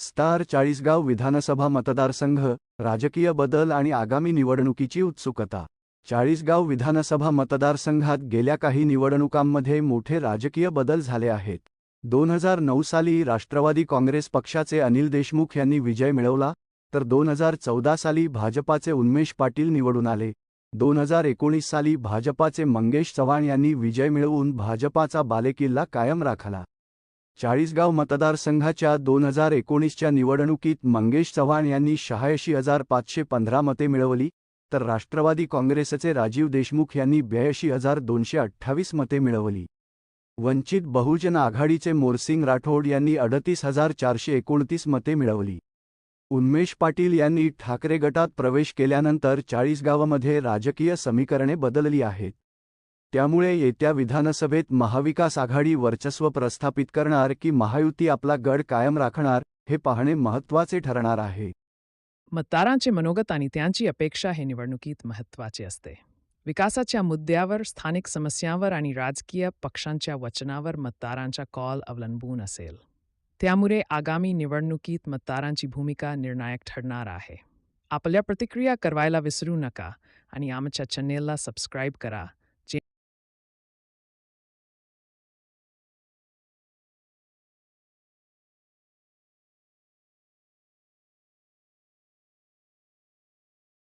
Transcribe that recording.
Star Chalisgaon विधानसभा मतदारसंघ राजकीय बदल आणि आगामी निवडणुकीची उत्सुकता. चाळीसगाव विधानसभा मतदारसंघात गेल्या काही निवडणुकांमध्ये मोठे राजकीय बदल झाले आहेत. दोन हजार नऊ साली राष्ट्रवादी काँग्रेस पक्षाचे अनिल देशमुख यांनी विजय मिळवला तर दोन हजार चौदा साली भाजपाचे उन्मेष पाटील निवडून आले. दोन हजार एकोणीस साली भाजपाचे मंगेश चव्हाण यांनी विजय मिळवून भाजपाचा बालेकिल्ला कायम राखला. चाळीसगाव मतदारसंघाच्या दोन हजार एकोणीसच्या निवडणुकीत मंगेश चव्हाण यांनी शहाऐंशी हजार पाचशे पंधरा मते मिळवली तर राष्ट्रवादी काँग्रेसचे राजीव देशमुख यांनी ब्याऐंशी हजार दोनशे अठ्ठावीस मते मिळवली. वंचित बहुजन आघाडीचे मोरसिंग राठोड यांनी अडतीस हजार चारशे एकोणतीस मते मिळवली. उन्मेष पाटील यांनी ठाकरे गटात प्रवेश केल्यानंतर चाळीसगावामध्ये राजकीय समीकरणे बदलली आहेत. त्यामुळे येत्या विधानसभेत महाविकास आघाडी वर्चस्व प्रस्थापित करणार की महायुती आपला गड कायम राखणार हे पाहणे महत्त्वाचे ठरणार आहे. मतदारांचे मनोगत आणि त्यांची अपेक्षा हे निवडणुकीत महत्त्वाचे असते. विकासाच्या मुद्द्यावर स्थानिक समस्यांवर आणि राजकीय पक्षांच्या वचनावर मतदारांचा कॉल अवलंबून असेल. त्यामुळे आगामी निवडणुकीत मतदारांची भूमिका निर्णायक ठरणार आहे. आपल्या प्रतिक्रिया करवायला विसरू नका आणि आमच्या चॅनेलला सबस्क्राईब करा.